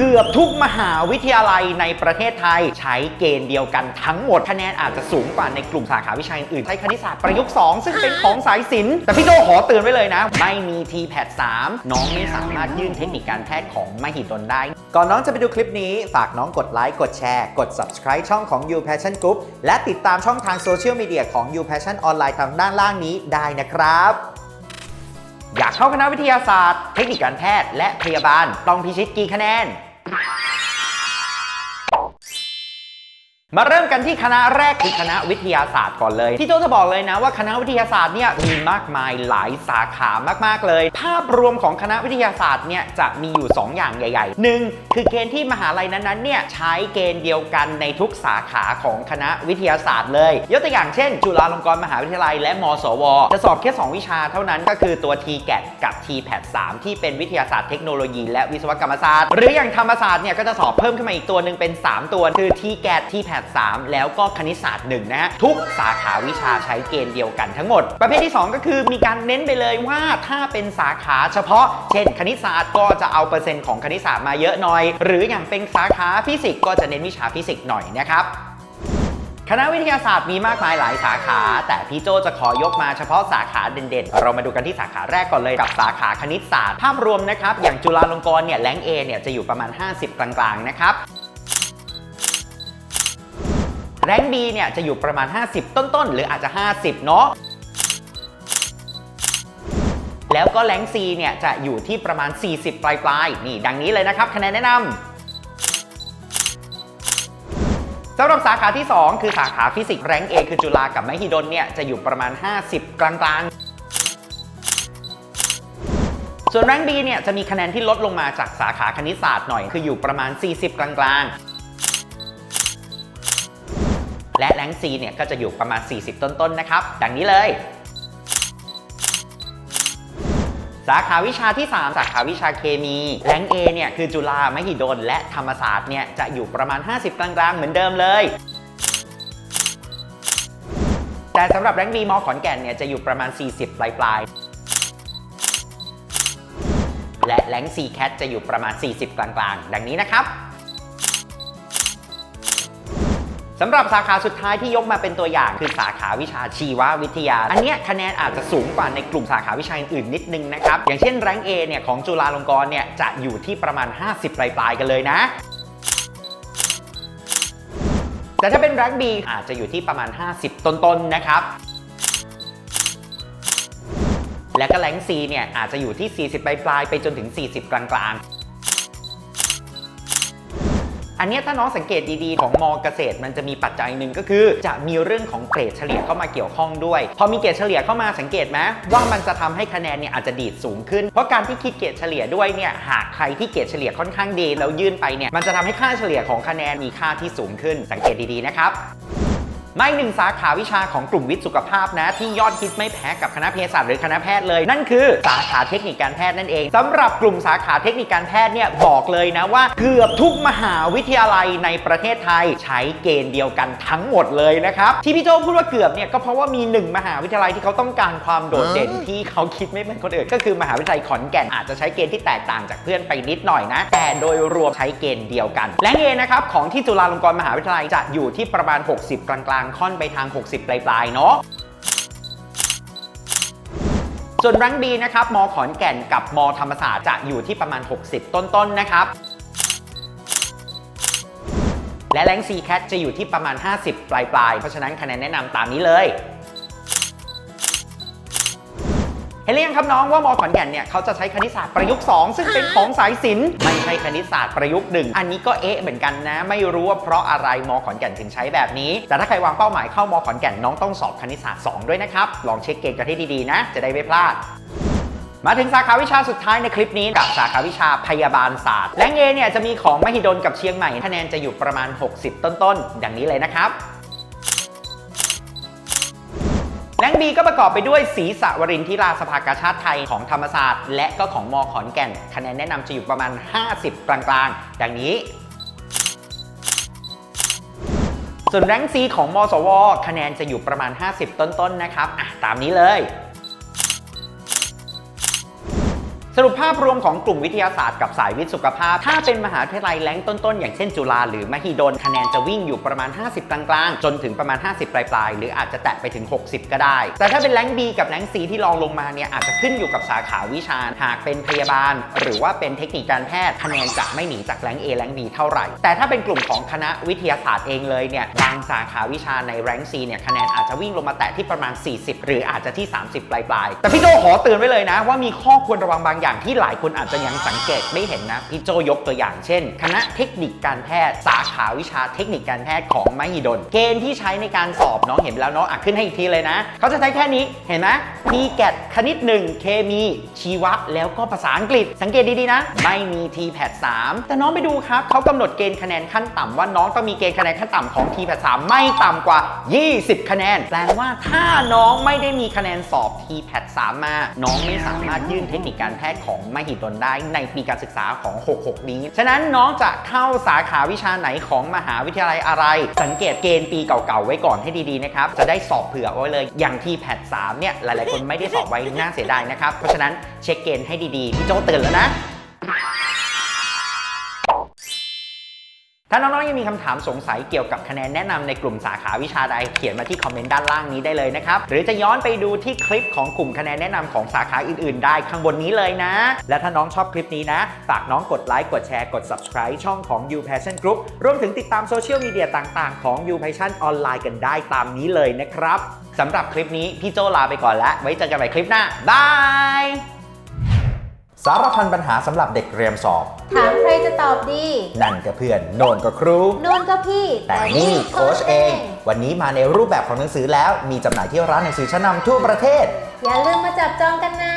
เกือบทุกมหาวิทยาลัยในประเทศไทย ใช้เกณฑ์เดียวกันทั้งหมดคะแนนอาจจะสูงกว่าในกลุ่มสาขาวิชาอื่นใช้คณิตศาสตร์ประยุกต์ 2 ซึ่งเป็นของสายศิลป์แต่พี่โจขอเตือนไว้เลยนะ ไม่มี t p a d 3น้องไม่สามารถยื่นเทคนิคการแพทย์ของมหิดลได้ ก่อนน้องจะไปดูคลิปนี้ ฝากน้องกดไลค์กดแชร์ กด subscribe ช่องของ You Passion Group และติดตามช่องทางโซเชียลมีเดียของ You Passion ออนไลน์ทางด้านล่างนี้ได้นะครับอยากเข้าคณะวิทยาศาสตร์ เทคนิคการแพทย์และพยาบาล ต้องพิชิตกี่คะแนน you มาเริ่มกันที่คณะแรกคือคณะวิทยาศาสตร์ก่อนเลย พี่โจจะบอกเลยนะว่าคณะวิทยาศาสตร์เนี่ยมีมากมายหลายสาขามากๆเลย ภาพรวมของคณะวิทยาศาสตร์เนี่ยจะมีอยู่ 2 อย่างใหญ่ๆหนึ่งคือเกณฑ์ที่มหาลัยนั้นๆเนี่ยใช้เกณฑ์เดียวกันในทุกสาขาของคณะวิทยาศาสตร์เลยยกตัวอย่างเช่น จุฬาลงกรณ์มหาวิทยาลัยและมสว จะสอบแค่2วิชาเท่านั้นก็คือตัว TGAT กับ TPAT 3ที่เป็นวิทยาศาสตร์เทคโนโลยีและวิศวกรรมศาสตร์ หรืออย่างธรรมศาสตร์เนี่ยก็จะสอบเพิ่มขึ้นมาอีกตัวหนึ่งเป็น 3 ตัวคือ TGAT TPAT 3แล้วก็คณิตศาสตร์1นะฮะทุกสาขาวิชาใช้เกณฑ์เดียวกันทั้งหมด ประเภทที่ 2 ก็คือมีการเน้นไปเลยว่าถ้าเป็นสาขาเฉพาะ เช่น คณิตศาสตร์ก็จะเอาเปอร์เซ็นต์ของคณิตศาสตร์มาเยอะหน่อย หรืออย่างเป็นสาขาฟิสิกส์ก็จะเน้นวิชาฟิสิกส์หน่อยนะครับคณะวิทยาศาสตร์มีมากมายหลายสาขา แต่พี่โจจะขอยกมาเฉพาะสาขาเด่นๆ เรามาดูกันที่สาขาแรกก่อนเลยกับสาขาคณิตศาสตร์ ภาพรวมนะครับ อย่างจุฬาลงกรณ์เนี่ยแรงเอเนี่ยจะอยู่ประมาณ 50 กลางๆนะครับ แรงบีเนี่ยจะอยู่ประมาณ 50 ต้นๆ หรืออาจจะ 50 เนาะแล้วก็แรงซีเนี่ยจะอยู่ที่ประมาณ 40 ปลายๆนี่ดังนี้เลยนะครับคะแนนแนะนำสำหรับสาขาที่ 2 คือสาขาฟิสิกส์แรงเอคือจุฬากับมหิดลเนี่ยจะอยู่ประมาณ 50 กลางๆส่วนแรงบีเนี่ยจะมีคะแนนที่ลดลงมาจากสาขาคณิตศาสตร์หน่อย คืออยู่ประมาณ 40 กลางๆ และแรงซีเนี่ยก็จะอยู่ประมาณ 40 ต้นๆนะครับ ดังนี้เลย สาขาวิชาที่ 3 สาขาวิชาเคมีแรง A เนี่ยคือจุฬามหิดลและธรรมศาสตร์เนี่ยจะอยู่ประมาณ 50 กลางๆ เหมือนเดิมเลยแต่สำหรับแรง B มอขอนแก่นเนี่ยจะอยู่ประมาณ 40 ปลายๆและแรง C cat จะอยู่ประมาณ 40 กลางๆ ดังนี้นะครับ สำหรับสาขาสุดท้ายที่ยกมาเป็นตัวอย่างคือสาขาวิชาชีววิทยา อันนี้คะแนนอาจจะสูงกว่าในกลุ่มสาขาวิชาอื่นนิดนึงนะครับ อย่างเช่นแรงเอเนี่ยของจุฬาลงกรณ์เนี่ยจะอยู่ที่ประมาณ 50 ปลายๆกันเลยนะแต่ถ้าเป็นแรงบีอาจจะอยู่ที่ประมาณ 50 ต้นๆนะครับ และก็แรงซีเนี่ยอาจจะอยู่ที่ 40 ปลายๆไปจนถึง 40 กลางๆ อันนี้ถ้าน้องสังเกตดีๆ ของมเกษตรมันจะมีปัจจัยหนึ่งก็คือ จะมีเรื่องของเกรดเฉลี่ยเข้ามาเกี่ยวข้องด้วย พอมีเกรดเฉลี่ยเข้ามาสังเกตไหมว่ามันจะทำให้คะแนนเนี่ยอาจจะดีดสูงขึ้น เพราะการที่คิดเกรดเฉลี่ยด้วยเนี่ยหากใครที่เกรดเฉลี่ยค่อนข้างดีแล้วยื่นไปเนี่ยมันจะทำให้ค่าเฉลี่ยของคะแนนมีค่าที่สูงขึ้นสังเกตดีๆนะครับ ไม่หนึ่งสาขาวิชาของกลุ่มวิทย์สุขภาพนะ ที่ยอดฮิตไม่แพ้กับคณะเภสัชหรือคณะแพทย์เลย นั่นคือสาขาเทคนิคการแพทย์นั่นเองสำหรับกลุ่มสาขาเทคนิคการแพทย์เนี่ยบอกเลยนะว่า เกือบทุกมหาวิทยาลัยในประเทศไทยใช้เกณฑ์เดียวกันทั้งหมดเลยนะครับที่พี่โจพูดว่าเกือบเนี่ยก็เพราะว่ามีหนึ่งมหาวิทยาลัยที่เขาต้องการความโดดเด่นที่เขาคิดไม่เหมือนคนอื่นก็คือมหาวิทยาลัยขอนแก่นอาจจะใช้เกณฑ์ที่แตกต่างจากเพื่อนไปนิดหน่อยนะ แต่โดยรวมใช้เกณฑ์เดียวกัน และเอนะครับของที่จุฬาลงกรณ์มหาวิทยาลัยจะอยู่ที่ประมาณ 60 กลางค่อนไปทาง 60 ปลายๆเนาะส่วนแรงบีนะครับมขอนแก่นกับมธรรมศาสตร์จะอยู่ที่ประมาณ 60 ต้นๆนะครับ และแรง C cat จะอยู่ที่ประมาณ 50 ปลายๆ เพราะฉะนั้นคะแนนแนะนำตามนี้เลย เห็นหรือยังครับน้องว่ามอขอนแก่นเนี่ยเขาจะใช้คณิตศาสตร์ประยุกต์ 2 ซึ่งเป็นของสายศิลป์ไม่ใช่คณิตศาสตร์ประยุกต์หนึ่งอันนี้ก็เอ๊ะเหมือนกันนะ ไม่รู้ว่าเพราะอะไรมอขอนแก่นถึงใช้แบบนี้ แต่ถ้าใครวางเป้าหมายเข้ามอขอนแก่นน้องต้องสอบคณิตศาสตร์ 2 ด้วยนะครับลองเช็คเกณฑ์กันให้ดีๆนะ จะได้ไม่พลาดมาถึงสาขาวิชาสุดท้ายในคลิปนี้กับสาขาวิชาพยาบาลศาสตร์ และเอเนี่ยจะมีของมหิดลกับเชียงใหม่คะแนนจะอยู่ประมาณ 60 ต้นๆ ดังนี้เลยนะครับ แรงบีก็ประกอบไปด้วยศรีสะวรินทิราสภากาชาติไทยของธรรมศาสตร์ และก็ของมอขอนแก่น คะแนนแนะนำจะอยู่ประมาณ 50 กลางๆ ดังนี้ ส่วนแรงซีของมสว คะแนนจะอยู่ประมาณ 50 ต้นๆ นะครับอะตามนี้เลย สรุปภาพรวมของกลุ่มวิทยาศาสตร์กับสายวิทย์สุขภาพ ถ้าเป็นมหาวิทยาลัยแรงต้นๆ อย่างเช่นจุฬาหรือมหิดลคะแนนจะวิ่งอยู่ประมาณ 50 กลางๆ จนถึงประมาณ 50 ปลายๆ หรืออาจจะแตะไปถึง 60 ก็ได้ แต่ถ้าเป็นแรง B กับแรง C ที่รองลงมาเนี่ยอาจจะขึ้นอยู่กับสาขาวิชา หากเป็นพยาบาล หรือว่าเป็นเทคนิคการแพทย์คะแนนจะไม่หนีจากแรง A แรง B เท่าไหร่ แต่ถ้าเป็นกลุ่มของคณะวิทยาศาสตร์เองเลยเนี่ยบางสาขาวิชาในแรง C เนี่ยคะแนนอาจจะวิ่งลงมาแตะที่ประมาณ 40 หรืออาจจะที่ 30 ปลายๆ แต่พี่โจขอเตือนไว้เลยนะว่ามีข้อควรระวังบางอย่างางที่หลายคนอาจจะยังสังเกตไม่เห็นนะพี่โจยกตัวอย่างเช่น คณะเทคนิคการแพทย์สาขาวิชาเทคนิคการแพทย์ของมหิดล เกณฑ์ที่ใช้ในการสอบน้องเห็นแล้วเนาะอะขึ้นให้อีกทีเลยนะ เขาจะใช้แค่นี้เห็นไหมมีแกดคณิต1เคมีชีวะแล้วก็ภาษาอังกฤษ สังเกตดีๆนะ ไม่มี t p a t 3แต่น้องไปดูครับเขากำหนดเกณฑ์คะแนนขั้นต่ำว่าน้องต้องมีเกณฑ์คะแนนขั้นต่ำของ t p a t 3ไม่ต่ำกว่า 20 คะแนนแปลว่าถ้าน้องไม่ได้มีคะแนนสอบ t p a t 3มา น้องไม่สามารถยื่นเทคนิคการแพทย์ของมหิดลได้ในปีการศึกษาของ 66 นี้ ฉะนั้นน้องจะเข้าสาขาวิชาไหนของมหาวิทยาลัยอะไร สังเกตเกณฑ์ปีเก่าๆไว้ก่อนให้ดีๆนะครับ จะได้สอบเผื่อไว้เลย อย่างที่แพทสามเนี่ยหลายๆคนไม่ได้สอบไว้น่าเสียดายนะครับ เพราะฉะนั้นเช็คเกณฑ์ให้ดีๆพี่โจเตือนแล้วนะ ถ้าน้องๆยังมีคำถามสงสัยเกี่ยวกับคะแนนแนะนำในกลุ่มสาขาวิชาใดเขียนมาที่คอมเมนต์ด้านล่างนี้ได้เลยนะครับ หรือจะย้อนไปดูที่คลิปของกลุ่มคะแนนแนะนำของสาขาอื่นๆ ได้ข้างบนนี้เลยนะ และถ้าน้องชอบคลิปนี้นะ ฝากน้องกดไลค์กดแชร์กด subscribe ช่องของ You Passion Group รวมถึงติดตามโซเชียลมีเดียต่างๆ ของ You Passion ออนไลน์กันได้ตามนี้เลยนะครับสำหรับคลิปนี้พี่โจลาไปก่อนแล้วไว้เจอกันใหม่คลิปหน้าบาย สารพันปัญหาสำหรับเด็กเตรียมสอบ ถามใครจะตอบดี นั่นก็เพื่อนโนนก็ครูโน่นก็พี่แต่นี่โค้ชเอง วันนี้มาในรูปแบบของหนังสือแล้วมีจำหน่ายที่ร้านหนังสือชั้นนำทั่วประเทศ อย่าลืมมาจับจองกันนะ